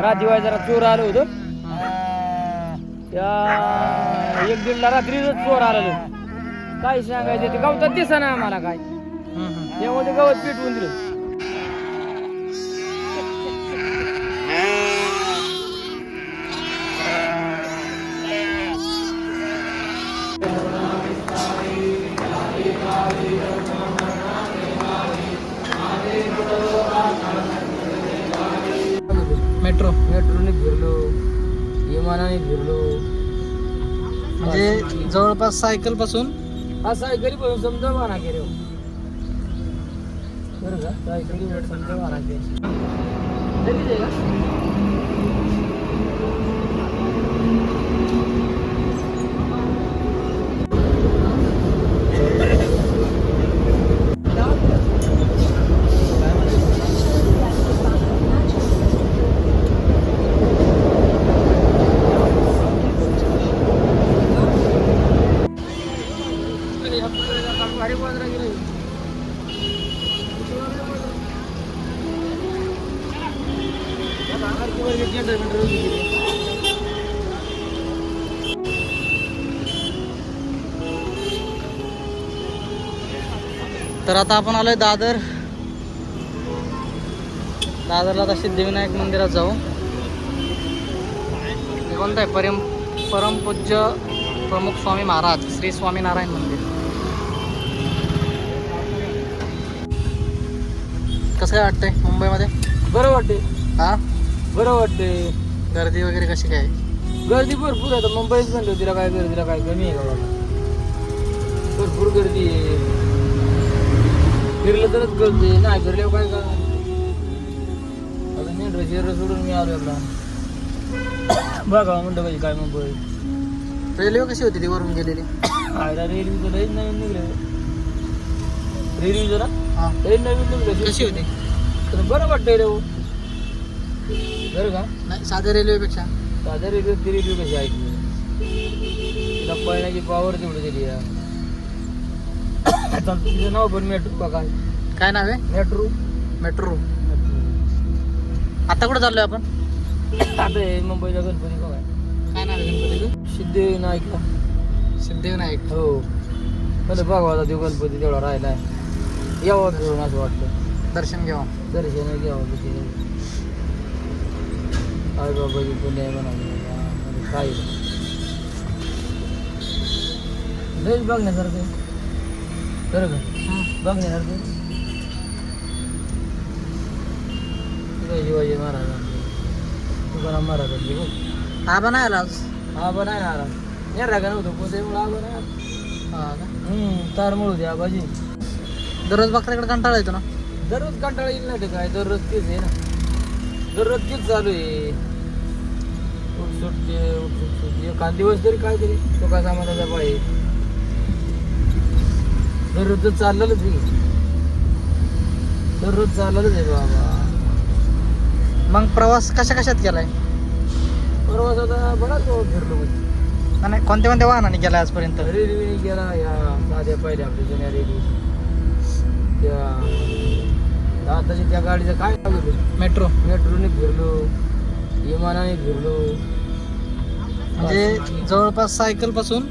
रात्री जरा चोर आलं होतं. त्या एक दीडला रात्री चोर आलं काय सांगायचं ते? गवतात दिसा ना आम्हाला काय. त्यामध्ये गवत पेटवून दिलं. विमानाने फिरलो. म्हणजे जवळपास सायकलपासून हा सायकली पासून समजा वाना केले हो. बरं का? सायकली समजा वाना केली आता आपण आलोय दादर. दादरला आता सिद्धिविनायक मंदिरात जाऊ. कोणतं आहे? परम परमपूज्य प्रमुख स्वामी महाराज श्री स्वामीनारायण मंदिर. कसं काय वाटतंय मुंबईमध्ये? बरं वाटते हा? बरं वाटते गर्दी वगैरे कशी काय? गर्दी भरपूर आहे. आता मुंबईत म्हणलं तिला काय गर्दीला काय कमी आहे भरपूर गर्दी आहे. फिरलं तरच आहे नाही फिरल्यावर काय का आता मेंढर शहर सोडून मी आलो आपला बघा म्हणलं पाहिजे काय मुंबई रेल्वे कशी होती ती वरून गेलेली? आयला रेल्वे तर लईच नवीन निघलं. रेल्वे जरा? हा. लई नवीन निघलं. कशी होती? तर बरं वाटतंय रे हो. बरं का? नाही साध्या रेल्वेपेक्षा साध्या रेल्वे ती रेल्वे कशी ऐकली तिला पळण्याची पावर तेवढी दिली आहे. आता तिचं नाव पण मेट्रो का काय नाव आहे? मेट्रो. मेट्रो. आता कुठं चाललोय आपण? आता हे मुंबईचा गणपती का काय नाव आहे गणपतीचं? सिद्धिविनायक. सिद्धिविनायक. हो. मला बघा आता तो गणपती तेवढा राहिलाय यावं फिरून असं वाटतं. दर्शन घ्यावं. दर्शन घ्यावं तिथे आई बाबाची पुण्य आहे म्हणा काय लयच बघण्यासारखं आहे. बरं का बघण्यासारखं शिवाजी महाराजांचे तुकाराम महाराजांचे बघ हा नाही आला आज. हा पण आहे ना आला. या रागा नव्हतं पोतेमुळे आबा नाही आला. हा तार मिळू द्या बाजी दररोज बकऱ्याकडे कंटाळा येतो ना. दररोज कंटाळा येईल ना ते काय? दररोज तेच आहे ना. दररोज तेच चालू आहे. उठ सुटते उठ सुट सुटते. एखाद दिवस तरी काय तरी तो काय सामानाचा पाहिजे दररोज तर चाललेलंच आहे दररोज चाललेलंच आहे बाबा. मग प्रवास कशा कशात केलाय? प्रवास आता बराच फिरलो म्हणजे नाही कोणत्या कोणत्या वाहनाने गेलाय आजपर्यंत? रेल्वेने गेला या साध्या पहिल्या आपल्या जुन्या रेल्वे. त्या आताच्या त्या गाडीचं काय मेट्रो. मेट्रोने फिरलो विमानाने फिरलो. म्हणजे जवळपास सायकलपासून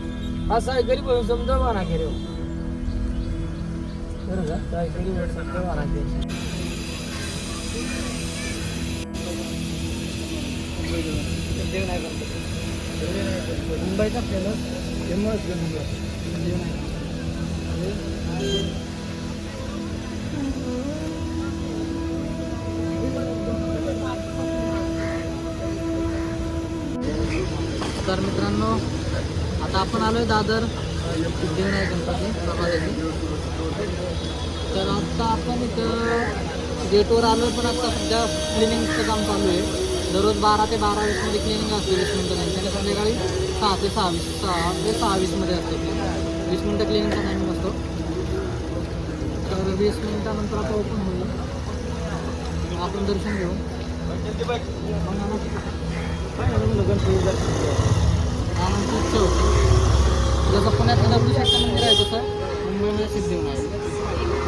हा सायकली पण समजा वाना केले. मुंबईचा फेमस फेमस तर मित्रांनो आता आपण आलोय दादर. सिद्धिविनायक गणपती प्रभादेवी तर आता आपण इथं गेटवर आलो पण आता सध्या क्लिनिंगचं काम चालू आहे. दररोज बारा ते बारा वीसमध्ये क्लिनिंग असते वीस मिनटं त्यांची संध्याकाळी सहा ते सहा वीस सहा ते सहा वीसमध्ये असते क्लिनिंग. वीस मिनटं क्लिनिंगचा टायमिंग असतो. तर वीस मिनटानंतर आता ओपन होईल. आपण दर्शन घेऊ. आमची इच्छा जसं पुण्यात दगडूशेठ मंदिर आहे तसं मुंबईमध्ये सिद्धिविनायक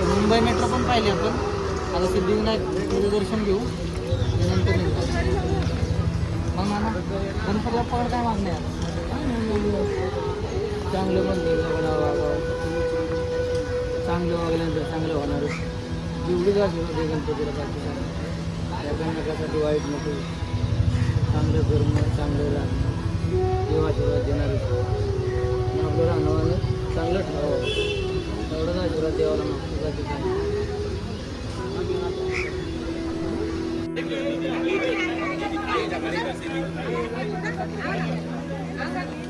मुंबई मेट्रो पण पाहिली आपण. आता सिद्धिविनायक तुझं दर्शन घेऊ आणि मग निघू गणपती बाप्पाकडे काय मागणी चांगलं पण चांगलं वागल्यानंतर चांगलं होणार जेवढी जास्त होते गणपतीला बाकी एकामेकासाठी वाईट नको. चांगलं करून चांगलं राहणं. देव आशीर्वाद देणार आपलं राहणं चांगलं ठरावं एवढंच आशीर्वाद देवाला मागतो. Gracias.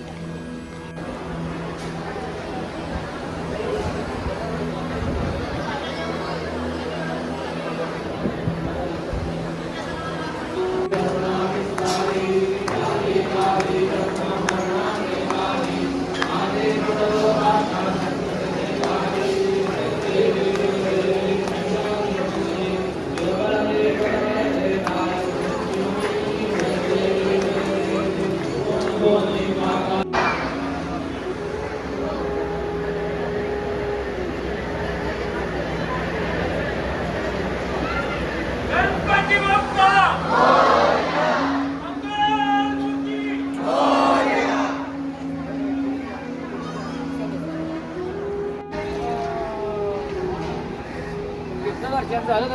झालं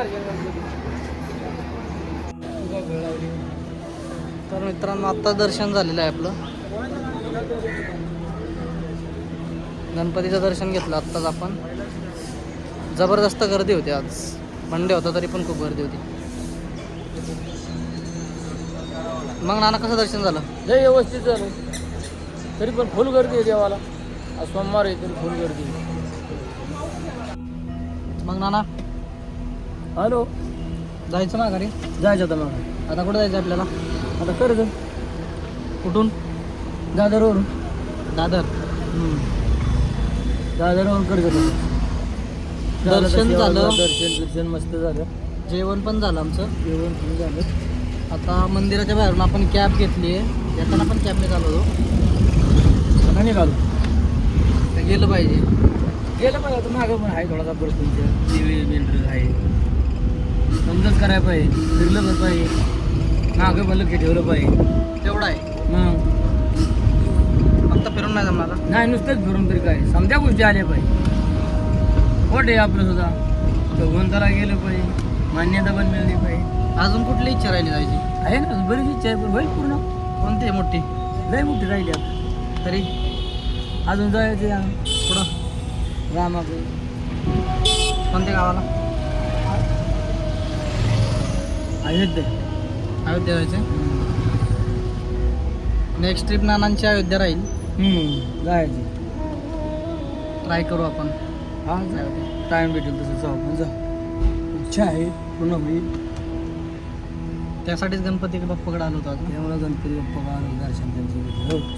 तर मित्रांनो आत्ता दर्शन झालेलं आहे आपलं. गणपतीचं दर्शन घेतलं आत्ताच आपण. जबरदस्त गर्दी होती आज. मंडे होता तरी पण खूप गर्दी होती. मग नाना कसं दर्शन झालं? लय व्यवस्थित झालं. तरी पण फुल गर्दी आहे देवाला. आज सोमवार आहे तरी फुल गर्दी. मग नाना हॅलो. जायचं ना घरी जायचं आता मग आता कुठं जायचं आपल्याला? आता कर्ज. कुठून? दादरवरून. दादर. दादरवरून कर्ज दर्शन झालं. दर्शन दर्शन मस्त झालं. जेवण पण झालं आमचं. जेवण पण झालं. आता मंदिराच्या बाहेरून आपण कॅब घेतली आहे. येताना पण कॅबने चालू होतो. आता निघालो. गेलं पाहिजे. गेलं पाहिजे आता मागं पण आहे थोडासा बिल्डर आहे. समजत करायला पाहिजे फिरलं पण पाहिजे मागं पण लक्ष ठेवलं पाहिजे. तेवढं आहे. मग? फक्त फिरून नाही जमणार नाही नुसतंच फिरून तरी काय? समजा गोष्टी आल्या पाहिजे. पोट आहे आपलं सुद्धा? भगवंताला गेलं पाहिजे मान्यता पण मिळली पाहिजे. अजून कुठली इच्छा राहिली जायची? आहे ना बरीच इच्छा आहे पण होईल पूर्ण. कोणती आहे मोठी? लय मोठी राहिली आता. तरी? अजून जायचं आहे. पुढं रामाकडे कोणत्या गावाला? अयोध्या. अयोध्या जायचं नेक्स्ट ट्रिप नानांची अयोध्या राहील. जायचं. ट्राय करू आपण. हा टाइम भेटेल तसं. जाऊ पण जाऊ इच्छा आहे. पूर्ण होईल. त्यासाठीच गणपती बाप्पाकडे आलो होतो. त्यामुळे गणपती बाप्पा आलं दर्शन त्यांचं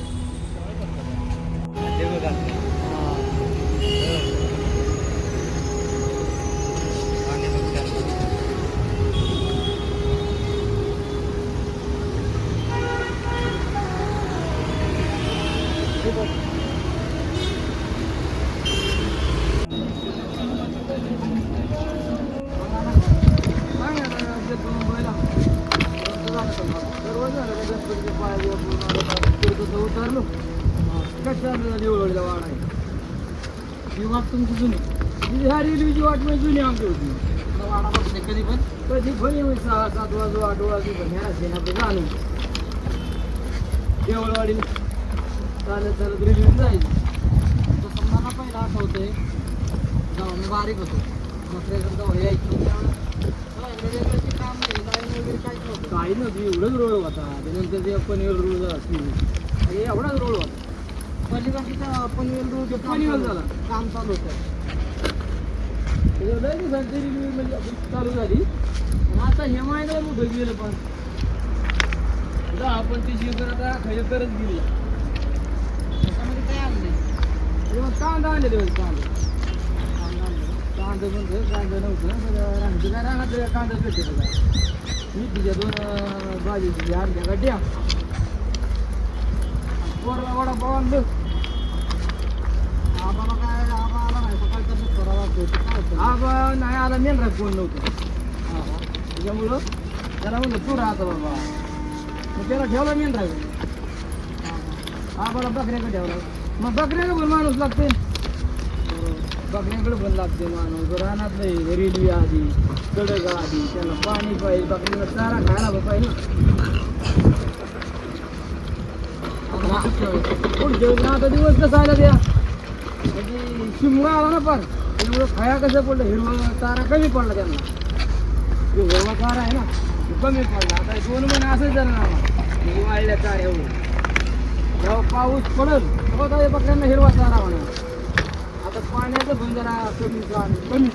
घेतलं हो उतरलो वाढ आहे ही वाट तुमची जुनी ह्या रेल्वेची वाट म्हणजे जुनी आमची होती वाडा कधी पण कधी पण येऊ सहा सात वाजू आठ वाजू पण ह्या असेल आपलं जाणून देवळवाडी चालत चालत रेल्वे जायचं तसं मला पहिला आठवतंय जेव्हा मी बारीक होतो. दुसऱ्याकडे जेव्हा यायचो. त्यावेळेस काम नाही काही नव्हती एवढंच रोड होता. त्यानंतर ते पनवेल रोड झाला आणि एवढाच रोड होता. पलीकडच्या पनवेल रोड पनवेल झाला. काम चालू होतं. लय दिवसांची रेल्वे म्हणजे चालू झाली. आता हे मायला मोठं गेलं पण? दहा पंचवीस एकर आता खरं करत गेली. त्याच्यामध्ये काय आणलंय? तेव्हा कांदा आणले तेव्हा कांदा. कांदा म्हणतो कांदा नव्हतं. राहते काय राहणार कांदा भेटते काय मी तिच्या दोन अं, भाजीची अर्ध्या गड्ड्या पोरला वडा पाव आणलं आम्हाला काय आम्हाला आला नाही सकाळचा दुसरा वाजतो काय होतं? आबा नाही आला मेन राख कोण नव्हतं? त्याच्यामुळं त्याला म्हणलं तू राहता बाबा. मग त्याला ठेवला मेन राहील हा मला बकऱ्याकडे ठेवला. मग बकऱ्याला पण माणूस लागते बकऱ्यांकडे पण लागते माणूस. रानात नाही रेली आधी कडक आधी त्याला पाणी पाहिजे बकऱ्यांना चारा खायला पण पाहिजे ना. आता दिवस कसा आला त्या? म्हणजे शिमगा आला ना पण त्यामुळं खाया कसं पडलं हिरवा चारा कमी पडला त्यांना. जो हिरवा चारा आहे ना कमी पडला. आता दोन महिने असंच झालं ना वाळल्या चाऱ्यावर जेव्हा पाऊस पडल तेव्हा बकऱ्यांना हिरवा चारा होणार. आता पाण्याचं पण जरा कमी कमी.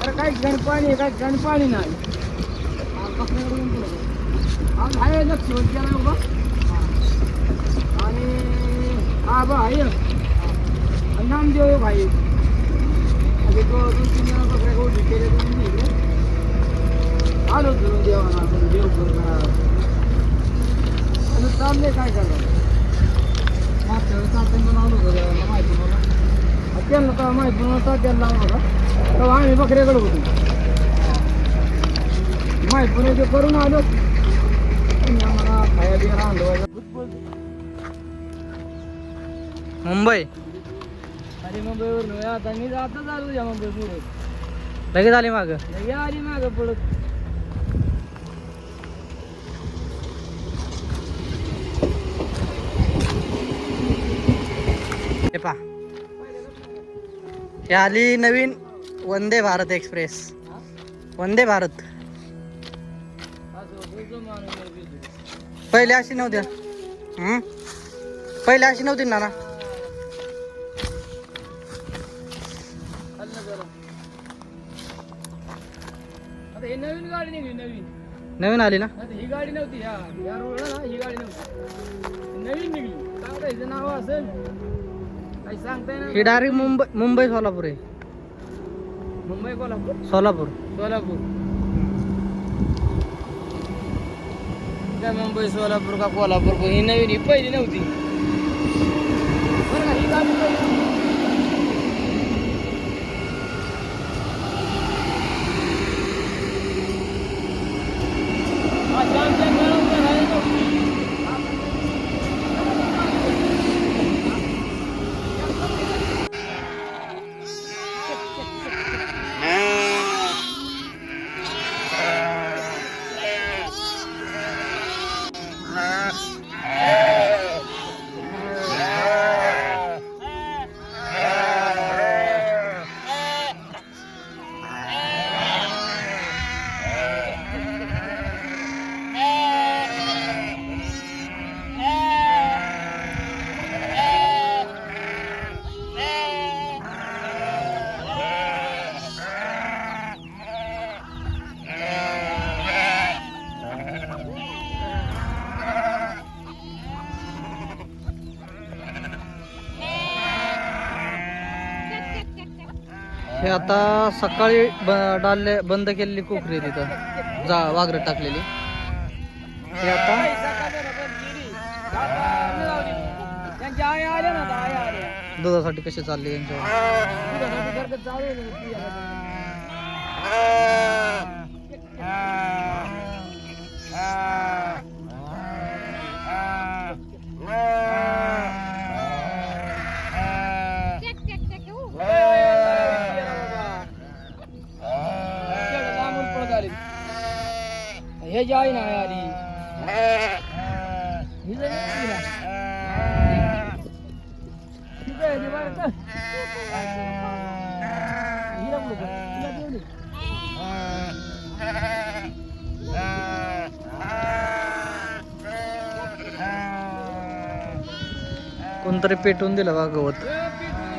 तर काही ठिकाणी पाणी आहे काही ठिकाणी पाणी नाही आज बकऱ्याकडे ऊन आहे लक्ष केला उभा. आणि हा बा आहे आणि नामदेव भाई. आणि तो दोन तीन जण बकऱ्या गोडी केले दोन आलो धरून देवाला आपण देव करून आणि चालले काय करणार मागच्या वेळेस तात्यांना लावलं होतं माहिती मला त्यांना तर माहिती म्हणून तात्याला लावलं होता तेव्हा आम्ही बकऱ्याकडे होतो. माहिती पण ते करून आलो. आणि आम्हाला खाया बिया आणलं. मुंबई? आणि मुंबईवरून आता मी आता चालू द्या मुंबई पुढे. लगेच आली माग? लगे आली मागं पडत हे पा हे आली नवीन वंदे भारत एक्सप्रेस. वंदे भारत. पहिले अशी नव्हत्या पहिले अशी नव्हती ना ना. नवीन गाडी निघली नवीन नवीन आली ना? ही गाडी नव्हती. रोडला ना ही गाडी नव्हती. नवीन निघली. काय नाव असेल? ही डायरेक्ट मुंबई मुंबई सोलापूर आहे. मुंबई कोल्हापूर? सोलापूर. सोलापूर. काय मुंबई सोलापूर का कोल्हापूर? ही नवीन ही पहिली नव्हती. बरं का, ही आता सकाळी ब- डालले बंद केलेली कोकरी आहे तिथं. जा वाघरट टाकलेली. हे आता दुधासाठी कसे चालले यांच्यावर दुधासाठी सारखं चालू आहे ना ती आता. केवढं लांबून पळत आली. हे जे आहे ना आई आली ही जरी आली ना. ही काय आहे ती बाहेर का? हिला बोलू का? हिला देऊ दे. कोणतरी पेटवून दिलं बा गवत ए, पिटून दिलं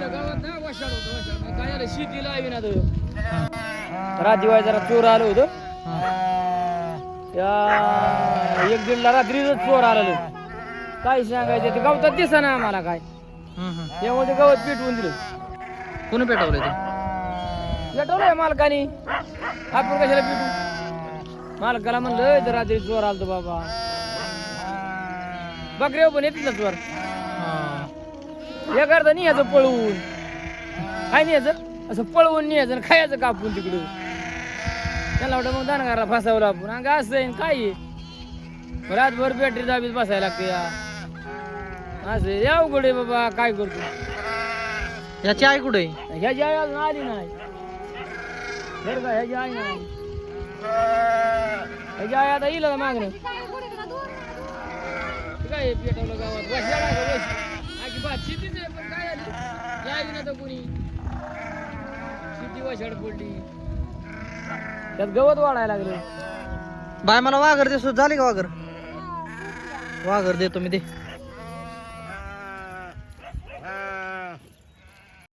गावात. ना, होतं, वशाळ. मग काय झालं? शेतीला. राजीवाय जरा चोर आलो होतो. त्या एक दीडला रात्रीच चोर आलेलो. काय सांगायचं ते गवतात दिसा ना आम्हाला काय. त्यामुळे ते गवत पेटवून दिलं. कोणी पेटवलं ते? पेटवलंय मालकाने. आपण कशाला पेटू मालकाला म्हणलं "ए, तर रात्री चोर आलतो बाबा. बकरे पण येतील ना चोर. या करता नाही याचं पळवून. काय नाही याचं असं पळवून नाही याचं खायचं कापून तिकडं. त्याला वाटतं मग दानगारला फसावलं आपण अंग असं आहे काय रातभर बॅटरी दाबीत बसायला लागते या. असं या अवघड आहे बाबा काय करतो? याची आई कुठे ह्याची आई अजून आली नाही. बरं का ह्याची आई नाही. ह्याची आई आता येईल मागणं काय पेटवलं गावात. बस अजिबात. शेतीच आहे पण काय झाली? यायची ना तर कोणी. शेती वशाड पडली. त्यात गवत वाढायला लागलं. बाय मला वाघर दे झाली का वाघर? वाघर देतो मी दे.